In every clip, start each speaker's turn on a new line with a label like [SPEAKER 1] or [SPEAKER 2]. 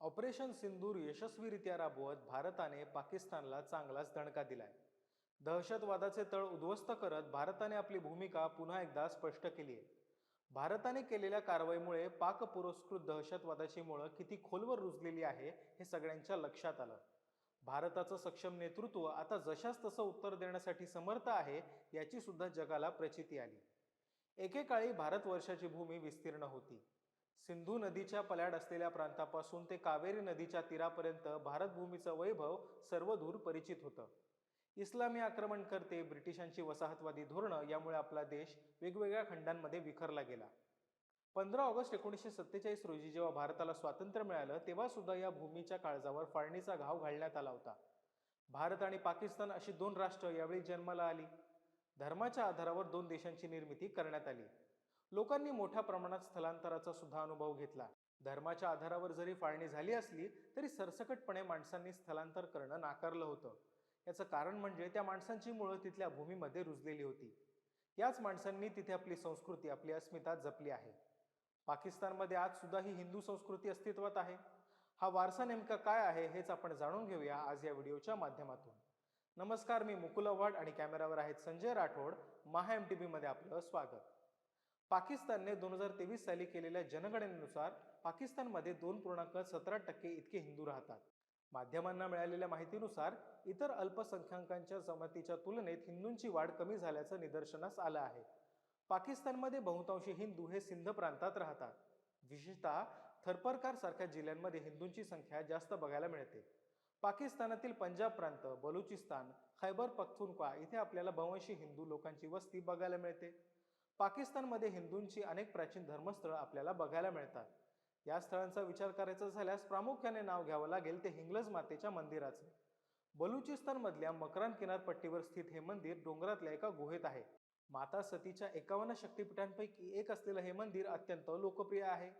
[SPEAKER 1] Operation सिंदूर यशस्वीरित्या राबवत भारताने पाकिस्तानला चांगलाच दणका दिलाय. दहशतवादाचे तळ उद्ध्वस्त करत भारताने आपली भूमिका पुन्हा एकदा स्पष्ट केली आहे. भारताने केलेल्या कारवाईमुळे पाक पुरस्कृत दहशतवादाची मुळं किती खोलवर रुजलेली आहे हे सगळ्यांच्या लक्षात आलं. भारताचं सक्षम नेतृत्व आता जशास तसं उत्तर देण्यासाठी समर्थ आहे याची सुद्धा जगाला प्रचिती आली. एकेकाळी भारतवर्षाची भूमी विस्तीर्ण होती. सिंधू नदीच्या पल्याड असलेल्या प्रांतापासून ते कावेरी नदीच्या तीरापर्यंत भारतभूमीचं वैभव सर्वदूर परिचित होतं. इस्लामी आक्रमणकर्ते ब्रिटिशांची वसाहतवादी धोरणं यामुळे आपला देश वेगवेगळ्या खंडांमध्ये विखरला गेला. पंधरा ऑगस्ट एकोणीसशे सत्तेचाळीस रोजी जेव्हा भारताला स्वातंत्र्य मिळालं तेव्हा सुद्धा या भूमीच्या काळजावर फाळणीचा घाव घालण्यात आला होता. भारत आणि पाकिस्तान अशी दोन राष्ट्र यावेळी जन्माला आली. धर्माच्या आधारावर दोन देशांची निर्मिती करण्यात आली. लोकांनी मोठ्या प्रमाणात स्थलांतराचा सुद्धा अनुभव घेतला. धर्माच्या आधारावर जरी फाळणी झाली असली तरी सरसकटपणे माणसांनी स्थलांतर करणं नाकारलं होतं. याचं कारण म्हणजे त्या माणसांची मुळं तिथल्या भूमीमध्ये रुजलेली होती. याच माणसांनी तिथे आपली संस्कृती आपली अस्मिता जपली आहे. पाकिस्तानमध्ये आज सुद्धा ही हिंदू संस्कृती अस्तित्वात आहे. हा वारसा नेमका काय आहे हेच आपण जाणून घेऊया आज या व्हिडिओच्या माध्यमातून. नमस्कार मी मुकुल अवाड आणि कॅमेरावर आहेत संजय राठोड. महा एम टी व्हीमध्ये आपलं स्वागत. पाकिस्तानने दोन हजार तेवीस साली केलेल्या जनगणनेनुसार पाकिस्तानमध्ये दोन पूर्णांक सतरा टक्के इतके हिंदू राहतात. माध्यमांना मिळालेल्या माहितीनुसार इतर अल्पसंख्याकांच्या जमातीच्या तुलनेत हिंदूंची वाढ कमी झाल्याचं निदर्शनास आलं आहे. पाकिस्तानमध्ये बहुतांशी हिंदू हे सिंध प्रांतात राहतात. विशेषतः थरपरकार सारख्या जिल्ह्यांमध्ये हिंदूंची संख्या जास्त बघायला मिळते. पाकिस्तानातील पंजाब प्रांत बलुचिस्तान खैबर पख्तूनख्वा इथे आपल्याला बहुंशी हिंदू लोकांची वस्ती बघायला मिळते. पाकिस्तानमध्ये हिंदूंची अनेक प्राचीन धर्मस्थळं आपल्याला बघायला मिळतात. या स्थळांचा विचार करायचा झाल्यास प्रामुख्याने नाव घ्यावं लागेल ते हिंगलज मातेच्या मंदिराचे. बलुचिस्तानमधल्या मकरान किनारपट्टीवर स्थित हे मंदिर डोंगरातल्या एका गुहेत आहे. माता सतीच्या एकावन्न शक्तिपीठांपैकी एक असलेलं हे मंदिर अत्यंत लोकप्रिय आहे.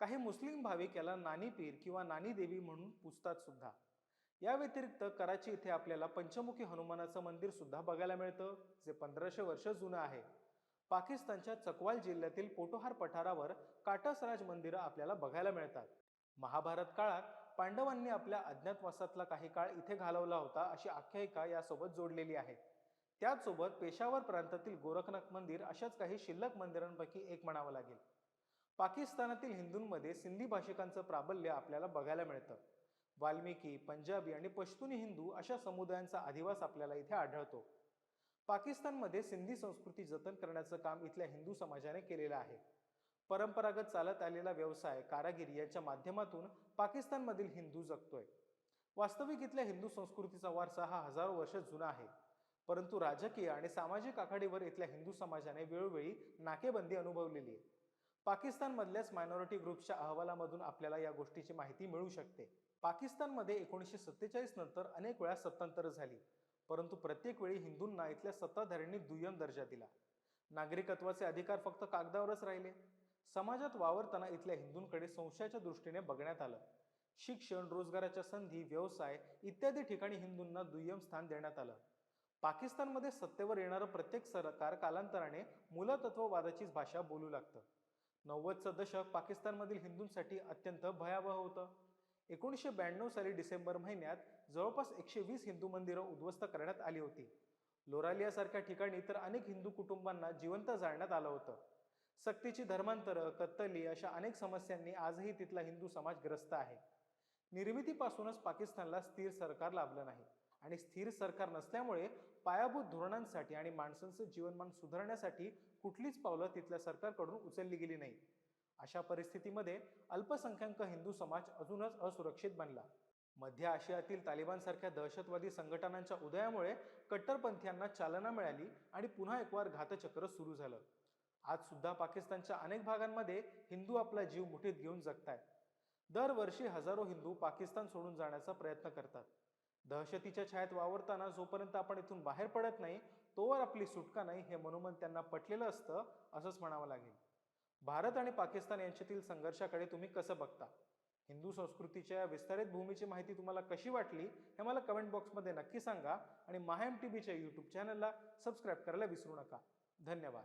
[SPEAKER 1] काही मुस्लिम भाविक याला नानी पीर किंवा नानी देवी म्हणून पुजतात सुद्धा. या व्यतिरिक्त कराची इथे आपल्याला पंचमुखी हनुमानाचं मंदिर सुद्धा बघायला मिळतं जे पंधराशे वर्ष जुनं आहे. पाकिस्तानच्या चकवाल जिल्ह्यातील पोटोहार पठारावर काटसराज मंदिरं आपल्याला बघायला मिळतात. महाभारत काळात पांडवांनी आपल्या अज्ञातवासातला काही काळ इथे घालवला होता अशी आख्यायिका यासोबत जोडलेली आहे. त्याचसोबत पेशावर प्रांतातील गोरखनाथ मंदिर अशाच काही शिल्लक मंदिरांपैकी एक म्हणावं लागेल. पाकिस्तानातील हिंदूंमध्ये सिंधी भाषिकांचं प्राबल्य आपल्याला बघायला मिळतं. वाल्मिकी पंजाबी आणि पश्तुनी हिंदू अशा समुदायांचा अधिवास आपल्याला इथे आढळतो. पाकिस्तानमध्ये सिंधी संस्कृती जतन करण्याचं काम इथल्या हिंदू समाजाने केलेलं आहे. परंपरागत चालत आलेला व्यवसाय कारागिरी यांच्या माध्यमातून पाकिस्तानमधील हिंदू जगतोय. वास्तविक इथल्या हिंदू संस्कृतीचा वारसा हा हजारो वर्ष जुना आहे. परंतु राजकीय आणि सामाजिक आघाडीवर इथल्या हिंदू समाजाने वेळोवेळी नाकेबंदी अनुभवलेली आहे. पाकिस्तानमधल्याच मायनॉरिटी ग्रुपच्या अहवालामधून आपल्याला या गोष्टीची माहिती मिळू शकते. पाकिस्तानमध्ये एकोणीसशे सत्तेचाळीस नंतर अनेक वेळा सत्तांतर झाली. परंतु प्रत्येक वेळी हिंदूंना इथल्या सत्ताधाऱ्यांनी दुय्यम दर्जा दिला. नागरिकत्वाचे अधिकार फक्त कागदावरच राहिले. समाजात वावरताना इथल्या हिंदूंकडे संशयाच्या दृष्टीने बघण्यात आलं. शिक्षण रोजगाराच्या संधी व्यवसाय इत्यादी ठिकाणी हिंदूंना दुय्यम स्थान देण्यात आलं. पाकिस्तानमध्ये सत्तेवर येणारं प्रत्येक सरकार कालांतराने मूलतत्ववादाचीच भाषा बोलू लागतं. नव्वदचं दशक पाकिस्तानमधील हिंदूंसाठी अत्यंत भयावह होतं. एकोणीसशे ब्याण्णव साली डिसेंबर महिन्यात जवळपास एकशे वीस हिंदू मंदिरं उद्ध्वस्त करण्यात आली होती. लोरालियासारख्या ठिकाणी तर अनेक हिंदू कुटुंबांना जिवंत जाळण्यात आलं होतं. सक्तीची धर्मांतरं कत्तली अशा अनेक समस्यांनी आजही तिथला हिंदू समाज ग्रस्त आहे. निर्मितीपासूनच पाकिस्तानला स्थिर सरकार लाभलं नाही आणि स्थिर सरकार नसल्यामुळे पायाभूत धोरणांसाठी आणि माणसांचं जीवनमान सुधारण्यासाठी कुठलीच पावलं तिथल्या सरकारकडून उचलली गेली नाही अशा परिस्थितीमध्ये अल्पसंख्याक हिंदू समाज अजूनच असुरक्षित बनला. मध्य आशियातील तालिबानसारख्या दहशतवादी संघटनांच्या उदयामुळे कट्टरपंथीयांना चालना मिळाली आणि पुन्हा एकवार घातचक्र सुरू झालं. आज सुद्धा पाकिस्तानच्या अनेक भागांमध्ये हिंदू आपला जीव मुठीत घेऊन जगतायत. दरवर्षी हजारो हिंदू पाकिस्तान सोडून जाण्याचा प्रयत्न करतात. दहशतीच्या छायात वावरताना जोपर्यंत आपण इथून बाहेर पडत नाही तोवर आपली सुटका नाही हे मनोमन त्यांना पटलेलं असतं असंच म्हणावं लागेल. भारत आणि पाकिस्तान यांच्यातील संघर्षाकडे तुम्ही कसं बघता? हिंदू संस्कृतीच्या विस्तारित भूमीची माहिती तुम्हाला कशी वाटली हे मला कमेंट बॉक्समध्ये नक्की सांगा आणि माहेम टी व्हीच्या यूट्यूब चॅनलला सबस्क्राईब करायला विसरू नका. धन्यवाद.